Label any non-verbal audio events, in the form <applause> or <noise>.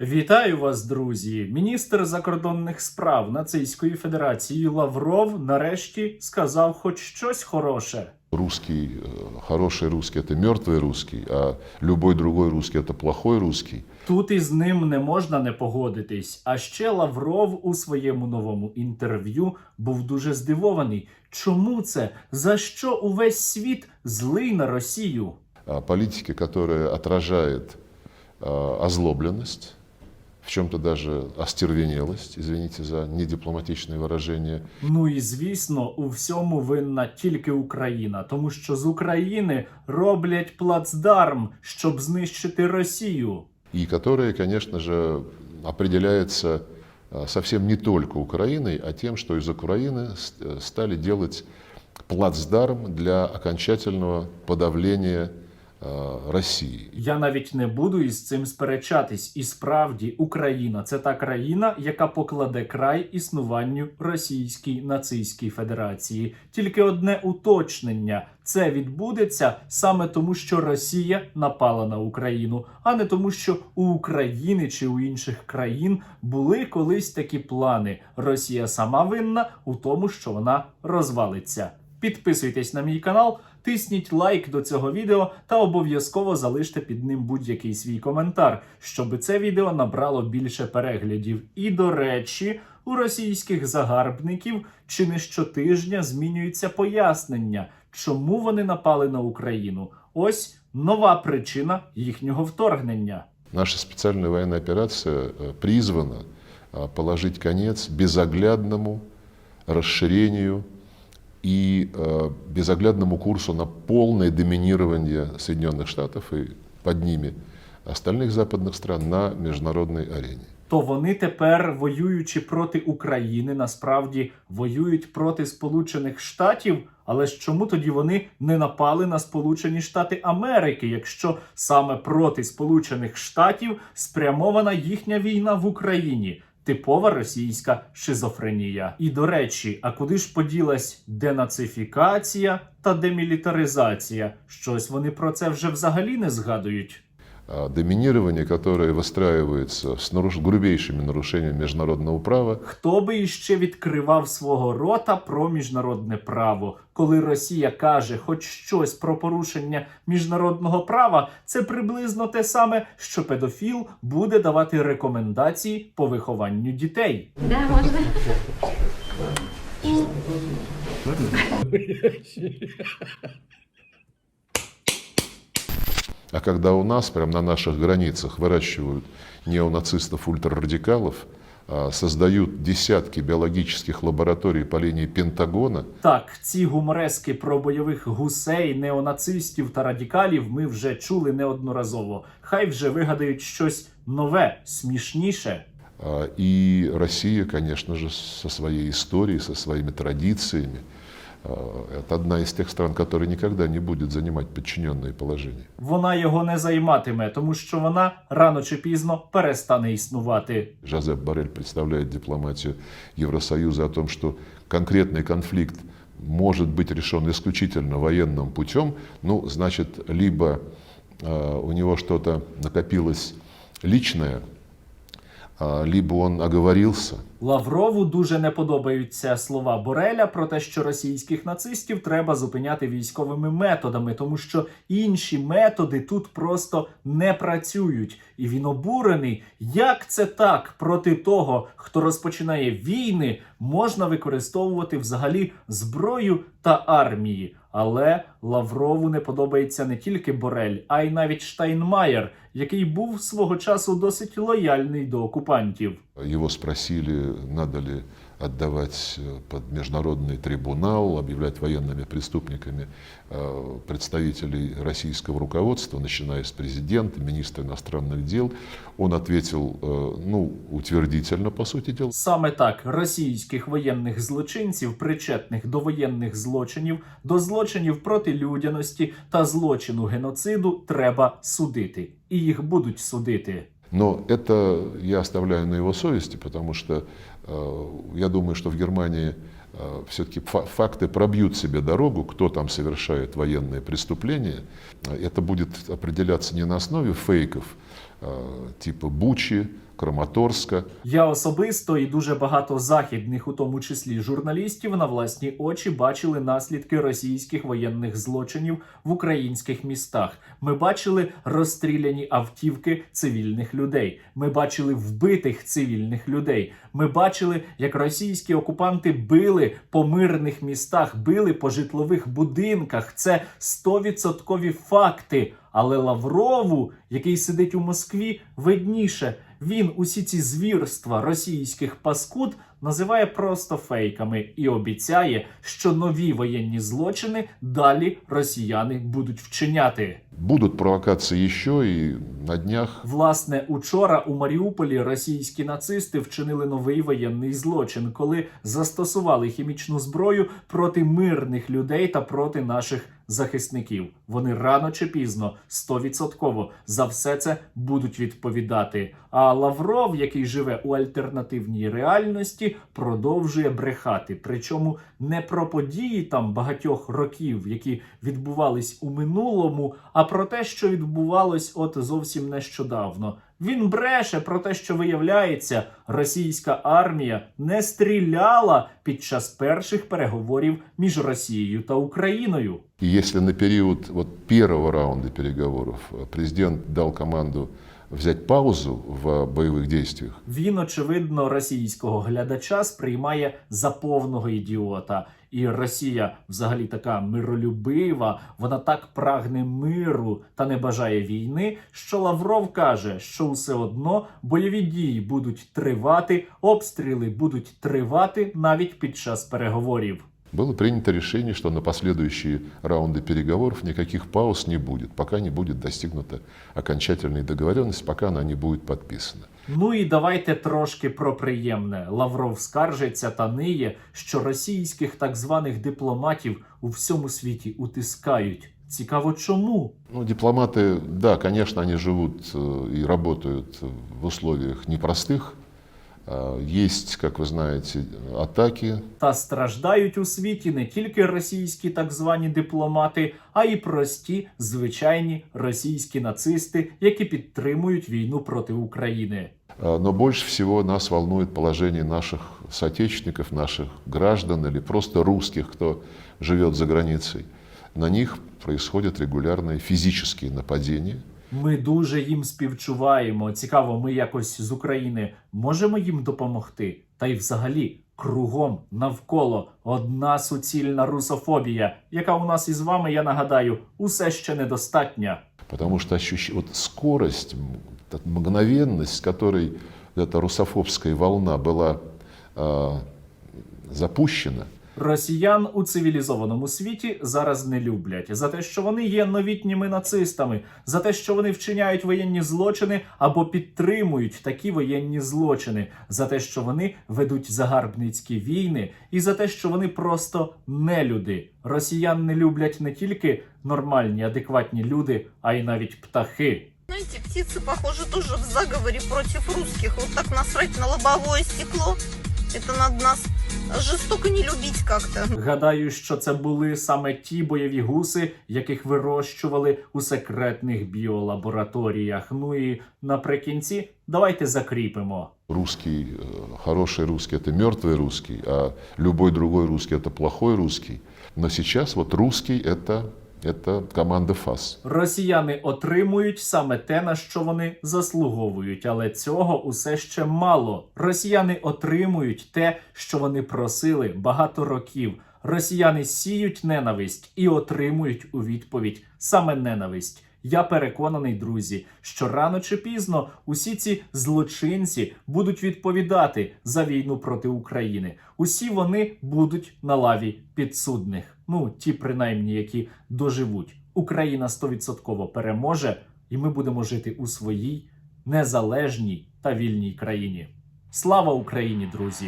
Вітаю вас, друзі! Міністр закордонних справ Нацистської Федерації Лавров нарешті сказав хоч щось хороше. Русский, э, хороший русский – это мертвый русский, а любой другой русский – это плохой русский. Тут із ним не можна не погодитись. А ще Лавров у своєму новому інтерв'ю був дуже здивований. Чому це? За що увесь світ злий на Росію? А политики, которая отражает э, озлобленность, в чем-то даже остервенелость, извините за недипломатичное выражение, Ну і звісно, у всьому винна тільки Україна, тому що з України роблять плацдарм, щоб знищити Росію. и которая, конечно же, определяется э, совсем не только Украиной, а тем, что из Украины с- э, стали делать плацдарм для окончательного подавления э, России. Я навіть не буду із цим сперечатись. І справді Україна це та країна, яка покладе край існуванню Російській нацистській федерації. Тільки одне уточнення: це відбудеться саме тому, що Росія напала на Україну, а не тому, що у України чи у інших країн були колись такі плани. Росія сама винна у тому, що вона розвалиться. Підписуйтесь на мій канал, тисніть лайк до цього відео та обов'язково залиште під ним будь-який свій коментар, щоб це відео набрало більше переглядів. І до речі, у російських загарбників чи не щотижня змінюються пояснення, чому вони напали на Україну. Ось нова причина їхнього вторгнення. Наша специальная военная операция э, призвана э, положить конец безоглядному расширению и э, безоглядному курсу на полное доминирование Соединенных Штатов и под ними остальных западных стран на международной арене. то вони тепер, воюючи проти України, насправді воюють проти Сполучених Штатів. Але ж чому тоді вони не напали на Сполучені Штати Америки, якщо саме проти Сполучених Штатів спрямована їхня війна в Україні? Типова російська шизофренія. І до речі, а куди ж поділась денацифікація та демілітаризація? Щось вони про це вже взагалі не згадують. А Доминирование, которое выстраивается с наруш- грубейшими нарушениями международного права, Хто би іще відкривав свого рота про міжнародне право, коли Росія каже хоч щось про порушення міжнародного права, це приблизно те саме, що педофіл буде давати рекомендації по вихованню дітей. Да, можно. <laughs> <laughs> А когда у нас, прямо на наших границах, выращивают неонацистов, ультрарадикалов, а, создают десятки биологических лабораторий по линии Пентагона, Так, ці гуморески про бойових гусей, неонацистів та радикалів ми вже чули неодноразово. Хай вже вигадають щось нове, смішніше. а, и Россия, конечно же, со своей историей, со своими традициями, а, это одна из тех стран, которая никогда не будет занимать подчиненные положения. Вона його не займатиме, тому що вона рано чи пізно перестане існувати. Жозеп Боррель представляет дипломатию Евросоюза о том, что конкретный конфликт может быть решен исключительно военным путем, ну, значит, либо э, у него что-то накопилось личное, а, либо он оговорился, Лаврову дуже не подобаються слова Бореля про те, що російських нацистів треба зупиняти військовими методами, тому що інші методи тут просто не працюють. І він обурений. Як це так проти того, хто розпочинає війни, можна використовувати взагалі зброю та армії? Але Лаврову не подобається не тільки Борель, а й навіть Штайнмаєр, який був свого часу досить лояльний до окупантів. Його спросили, надо ли отдавать э, под международный трибунал, объявлять военными преступниками э, представителей российского руководства, начиная с президента, министра иностранных дел. Он ответил, э, ну, утвердительно, по сути дела. Саме так російських воєнних злочинців, причетних до воєнних злочинів, до злочинів проти людяності та злочину геноциду, треба судити, і їх будуть судити. Но это я оставляю на его совести, потому что э, я думаю, что в Германии все-таки факты пробьют себе дорогу, кто там совершает военные преступления. Это будет определяться не на основе фейков, э, типа Бучи, Краматорска. Я особисто і дуже багато західних, у тому числі журналістів, на власні очі бачили наслідки російських воєнних злочинів в українських містах. Ми бачили розстріляні автівки цивільних людей. Ми бачили вбитих цивільних людей. Ми бачили, як російські окупанти били по мирних містах, били по житлових будинках. Це 100% факти. Але Лаврову, який сидить у Москві, видніше. Він усі ці звірства російських паскуд називає просто фейками і обіцяє, що нові воєнні злочини далі росіяни будуть вчиняти. Будут провокации еще, и на днях Власне, учора у Маріуполі російські нацисти вчинили новий воєнний злочин, коли застосували хімічну зброю проти мирних людей та проти наших захисників. Вони рано чи пізно, стовідсотково за все це будуть відповідати. А Лавров, який живе у альтернативній реальності, продовжує брехати. Причому не про події там багатьох років, які відбувались у минулому, а про те, що відбувалось от зовсім нещодавно. Він бреше про те, що виявляється, російська армія не стріляла під час перших переговорів між Росією та Україною. И если на период вот первого раунда переговоров э, президент дал команду взять паузу в боевых действиях, Він, очевидно, російського глядача сприймає за повного ідіота. І Росія взагалі така миролюбива, вона так прагне миру та не бажає війни, що Лавров каже, що все одно бойові дії будуть тривати, обстріли будуть тривати навіть під час переговорів было принято решение, что на последующие раунды переговоров никаких пауз не будет, пока не будет достигнута окончательной договоренность, пока она не будет подписана. Ну і давайте трошки про приємне. Лавров скаржиться та ниє, що російських так званих дипломатів у всьому світі утискають. Цікаво, чому? Ну, дипломаты, да, конечно, они живут э, и работают в условиях непростых. Есть, как вы знаете, атаки Та страждають у світі не тільки російські так звані дипломати, а й прості звичайні російські нацисти, які підтримують війну проти України. Но больше всего нас волнует положение наших соотечественников, наших граждан или просто русских, кто живет за границей. На них происходят регулярные физические нападения. Ми дуже їм співчуваємо. Цікаво, ми якось з України можемо їм допомогти. Та й взагалі кругом навколо одна суцільна русофобія, яка у нас із вами, я нагадаю, усе ще недостатня. Потому что ощущ... вот скорость, м, та мгновенность, с которой эта русофобская волна была а, запущена, Росіян у цивілізованому світі зараз не люблять за те, що вони є новітніми нацистами, за те, що вони вчиняють воєнні злочини або підтримують такі воєнні злочини, за те, що вони ведуть загарбницькі війни, і за те, що вони просто нелюди. Росіян не люблять не тільки нормальні, адекватні люди, а й навіть птахи. Знаете, птицы, похоже, тоже в заговоре против русских. Вот так насрать на лобовое стекло. Это надо нас жестоко не любить как-то. Гадаю, що це були саме ті бойові гуси, яких вирощували у секретних біолабораторіях. Ну і наприкінці давайте закріпимо. русский, э, хороший русский это мертвый русский, а любой другой русский это плохой русский. Но сейчас вот русский это, это команда ФАС. Росіяни отримують саме те, на що вони заслуговують, але цього усе ще мало. Росіяни отримують те, що вони просили багато років. Росіяни сіють ненависть і отримують у відповідь саме ненависть. Я переконаний, друзі, що рано чи пізно усі ці злочинці будуть відповідати за війну проти України. Усі вони будуть на лаві підсудних. Ну, ті, принаймні, які доживуть. Україна 100% переможе, і ми будемо жити у своїй незалежній та вільній країні. Слава Україні, друзі!